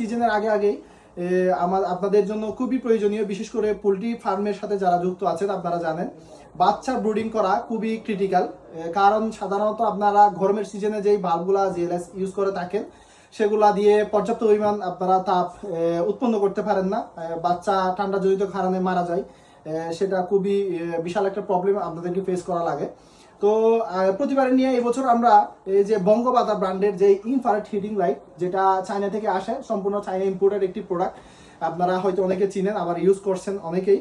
সিজনের আগে আগেই আমার, আপনাদের জন্য খুবই প্রয়োজনীয়, বিশেষ করে পোলট্রি ফার্মের সাথে যারা যুক্ত আছেন, আপনারা জানেন, বাচ্চা ব্রুডিং করা খুবই ক্রিটিক্যাল কারণ সাধারণত আপনারা গরমের সিজনে যেই বাল্বগুলা জিএলএস ইউজ করে থাকেন, সেগুলা দিয়ে পর্যাপ্ত পরিমাণ আপনারা তাপ উৎপন্ন করতে পারেন না বাচ্চা ঠান্ডা জড়িত কারণে মারা যায়। সেটা খুবই বিশাল একটা প্রবলেম আপনাদেরকে ফেস করা লাগে। তো প্রতিবারে নিয়ে এবছর আমরা এই যে বঙ্গবাদা ব্র্যান্ডের যে ইনফারেট হিটিং লাইট যেটা চায়না থেকে আসে, সম্পূর্ণ চায়না ইম্পোর্টেড একটি প্রোডাক্ট আপনারা হয়তো অনেকে চিনেন, আবার ইউজ করছেন অনেকেই।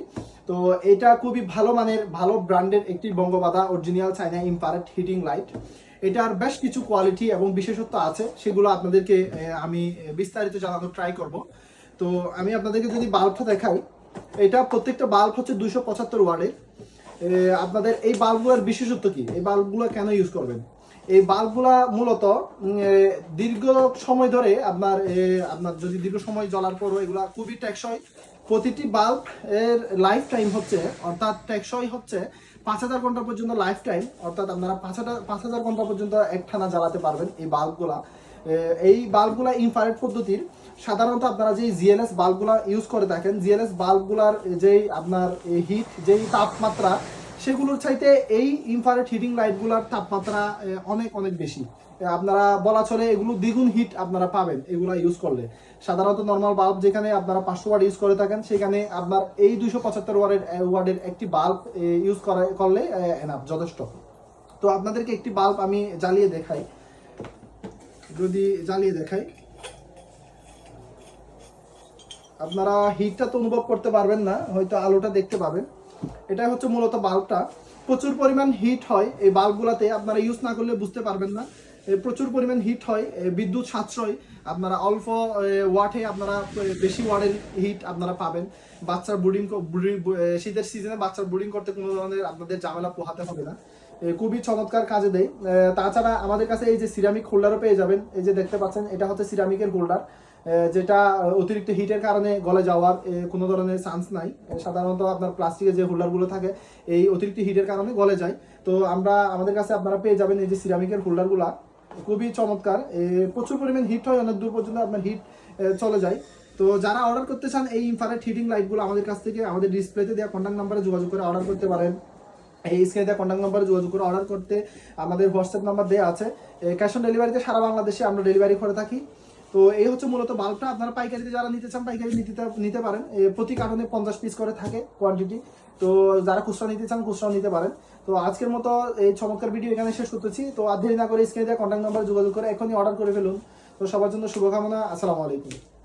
তো, এটা খুবই ভালো মানের, ভালো ব্র্যান্ডের একটি বঙ্গবাদা original China infrared heating light এটার বেশ কিছু কোয়ালিটি এবং বিশেষত্ব আছে, সেগুলো আপনাদেরকে আমি বিস্তারিত জানানোর ট্রাই করব। তো, আমি আপনাদেরকে যদি বাল্বটা দেখাই এটা প্রত্যেকটা বাল্ব হচ্ছে দুইশো পঁচাত্তর ওয়ার্ডের আপনাদের এই বাল্বগুলোর বিশেষত্ব কি? এই বাল্বগুলো কেন ইউজ করবেন? এই বাল্বগুলা মূলত দীর্ঘ সময় ধরে আপনার আপনার যদি দীর্ঘ সময় জ্বলার পরও এগুলা খুবই টেকসই। প্রতিটি বাল্ব এর লাইফ টাইম হচ্ছে, অর্থাৎ টেকসই হচ্ছে পাঁচ হাজার ঘণ্টা পর্যন্ত লাইফ টাইম অর্থাৎ আপনারা পাঁচ হাজার পাঁচ হাজার ঘণ্টা পর্যন্ত একটানা জ্বালাতে পারবেন এই বাল্বগুলা এই বাল্বগুলা ইনফ্রারেড পদ্ধতির, সাধারণত আপনারা যে জিএলএস বাল্বগুলা ইউজ করে থাকেন জিএলএস বাল্বগুলার যেই আপনার হিট যেই তাপমাত্রা, সেগুলোর চাইতে এই ইনফ্রারেড হিটিং লাইটগুলোর তাপমাত্রা অনেক অনেক বেশি। আপনারা বলা চলে এগুলো দ্বিগুণ হিট আপনারা পাবেন এগুলো ইউজ করলে। সাধারণত নর্মাল বাল্ব যেখানে আপনারা পাঁচশো ওয়াট ইউজ করে থাকেন, সেখানে আপনার এই দুইশো পঁচাত্তর ওয়ার্ডের ওয়ার্ডের একটি বাল্ব ইউজ করা, করলে এনাফ যথেষ্ট। তো আপনাদেরকে একটি বাল্ব আমি জ্বালিয়ে দেখাই। যদি জ্বালিয়ে দেখাই। আপনারা হিটটা তো অনুভব করতে পারবেন না, হয়তো আলোটা দেখতে পাবেন। এটাই হচ্ছে মূলত বাল্বটা প্রচুর পরিমাণ হিট হয় এই বাল্বগুলোতে আপনারা ইউজ না করলে বুঝতে পারবেন না। প্রচুর পরিমাণ হিট হয় বিদ্যুৎ সাশ্রয়, আপনারা অল্প ওয়াটে আপনারা বেশি ওয়াটের হিট আপনারা পাবেন। বাচ্চার ব্রুডিং শীতের সিজনে বাচ্চার ব্রুডিং করতে কোনো ধরনের আপনাদের ঝামেলা পোহাতে হবে না। খুবই চমৎকার কাজে দেয়। তাছাড়া আমাদের কাছে এই যে সিরামিক হোল্ডারও পেয়ে যাবেন। এই যে দেখতে পাচ্ছেন, এটা হচ্ছে সিরামিকের হোল্ডার যেটা অতিরিক্ত হিটের কারণে গলে যাওয়ার কোনো ধরনের চান্স নাই। সাধারণত আপনার প্লাস্টিকের যে হোল্ডারগুলো থাকে, এই অতিরিক্ত হিটের কারণে গলে যায়। তো আমরা, আমাদের কাছে আপনারা পেয়ে যাবেন এই যে সিরামিকের হোল্ডারগুলা খুবই চমৎকার। প্রচুর পরিমাণ হিট হয়, অনেক দূর পর্যন্ত আপনার হিট চলে যায়। তো যারা অর্ডার করতে চান, এই ইনফ্রারেড হিটিং লাইটগুলো আমাদের কাছ থেকে আমাদের ডিসপ্লেতে দেওয়া কন্ট্যাক্ট নাম্বারে যোগাযোগ করে অর্ডার করতে পারেন। এই স্ক্রিনে দেওয়া কন্ট্যাক্ট নাম্বারে যোগাযোগ করে অর্ডার করতে আমাদের হোয়াটসঅ্যাপ নাম্বার দেওয়া আছে। ক্যাশ অন ডেলিভারিতে সারা বাংলাদেশে আমরা ডেলিভারি করে থাকি। তো এই হচ্ছে মূলত বাল্বটা আপনারা পাইকারিতে যারা নিতে চান, পাইকারি নিতে নিতে পারেন। প্রতি কারণে পঞ্চাশ পিস করে থাকে কোয়ান্টিটি তো যারা খুচরা নিতে চান খুচরাও নিতে পারেন। তো আজকের মতো এই চমৎকার ভিডিও এখানে শেষ করতেছি। তো আর দেরি না করে স্ক্রিনে দেওয়া কন্ট্যাক্ট নাম্বার যোগাযোগ করে এখনই অর্ডার করে ফেলুন। তো সবার জন্য শুভকামনা। আসসালামু আলাইকুম।